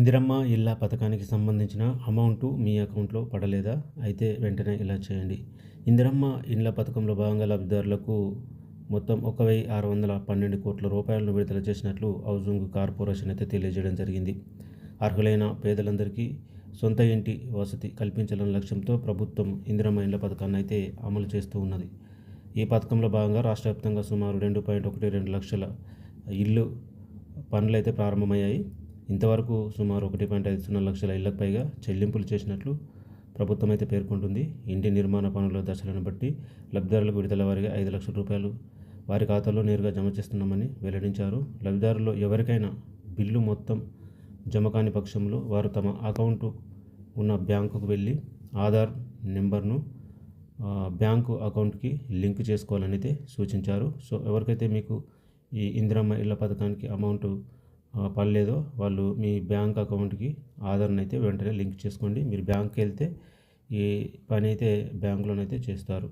ఇందిరమ్మ ఇళ్ళ పథకానికి సంబంధించిన అమౌంట్ మీ అకౌంట్లో పడలేదా? అయితే వెంటనే ఇలా చేయండి. ఇందిరమ్మ ఇండ్ల పథకంలో భాగంగా లబ్ధిదారులకు మొత్తం ఒక వెయ్యి ఆరు వందల పన్నెండు కోట్ల రూపాయలను విడుదల చేసినట్లు హౌసింగ్ కార్పొరేషన్ అయితే తెలియజేయడం జరిగింది. అర్హులైన పేదలందరికీ సొంత ఇంటి వసతి కల్పించాలన్న లక్ష్యంతో ప్రభుత్వం ఇందిరమ్మ ఇండ్ల పథకాన్ని అయితే అమలు చేస్తూ ఉన్నది. ఈ పథకంలో భాగంగా రాష్ట్ర వ్యాప్తంగా సుమారు రెండు పాయింట్ ఒకటి రెండు లక్షల ఇల్లు పనులు అయితే ప్రారంభమయ్యాయి. ఇంతవరకు సుమారు ఒకటి పాయింట్ ఐదు సున్నా లక్షల ఇళ్ళకు పైగా చెల్లింపులు చేసినట్లు ప్రభుత్వం అయితే పేర్కొంటుంది. ఇంటి నిర్మాణ పనుల దశలను బట్టి లబ్ధిదారులకు విడుదల వారిగా ఐదు లక్షల రూపాయలు వారి ఖాతాలో నేరుగా జమ చేస్తున్నామని వెల్లడించారు. లబ్ధిదారుల్లో ఎవరికైనా బిల్లు మొత్తం జమ కాని పక్షంలో వారు తమ అకౌంటు ఉన్న బ్యాంకుకు వెళ్ళి ఆధార్ నెంబర్ను బ్యాంకు అకౌంట్కి లింక్ చేసుకోవాలని అయితే సూచించారు. సో ఎవరికైతే మీకు ఈ ఇందిరమ్మ ఇళ్ళ పథకానికి అమౌంట్ పర్లేదో. వాళ్ళు మీ బ్యాంక్ అకౌంట్కి ఆధార్ని అయితే వెంటనే లింక్ చేసుకోండి. మీరు బ్యాంక్కి వెళ్తే ఈ పని అయితే బ్యాంకులోనైతే చేస్తారు.